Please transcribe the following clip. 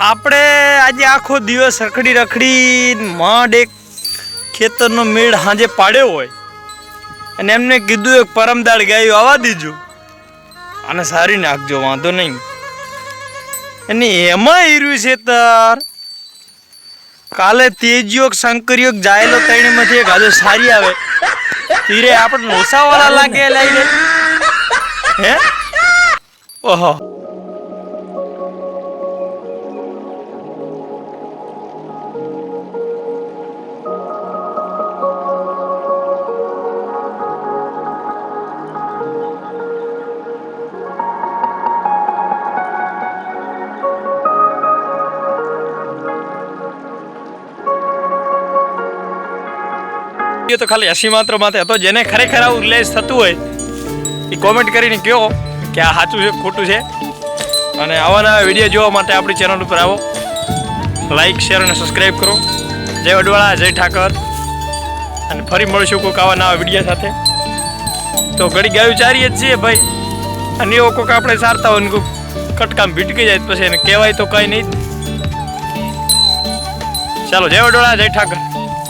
આપણે આજે આખો દિવસ રખડી રખડી માંડ એક ખેતરનો મેળ સાંજે પાડ્યો હોય. અને એમને કીધું એક પરમદાળ ગાયું, આવવા દીજો. અને સારી નાખજો, વાંધો નહીં. અને એમાં હીર્યું છે તાર. કાલે તેજીઓ શંકરયોગ જાયેલો તણીમાંથી એક હાજર સારી આવે. તીરે આપણે નોસાવાળા લાગે લઈને. હે? ઓહો. એ તો ખાલી હસી માત્ર માટે હતો. જેને ખરેખર આવું રિલાઇઝ થતું હોય, એ કોમેન્ટ કરીને કહો કે આ સાચું છે, ખોટું છે. અને આવા નવા વીડિયો જોવા માટે આપણી ચેનલ ઉપર આવો. લાઈક શેર અને સબસ્ક્રાઈબ કરો. જય વડવાળા જય ઠાકર. અને ફરી મળશું કોઈક આવા નવા વીડિયો સાથે. તો ઘડી ગાયું ચારીએ જ છીએ ભાઈ. અને એવો કોઈક આપણે સારતા હોય ને કોઈક કટકામ ભીટકી જાય પછી એને કહેવાય તો કંઈ નહીં. ચાલો, જય વડવાળા જય ઠાકર.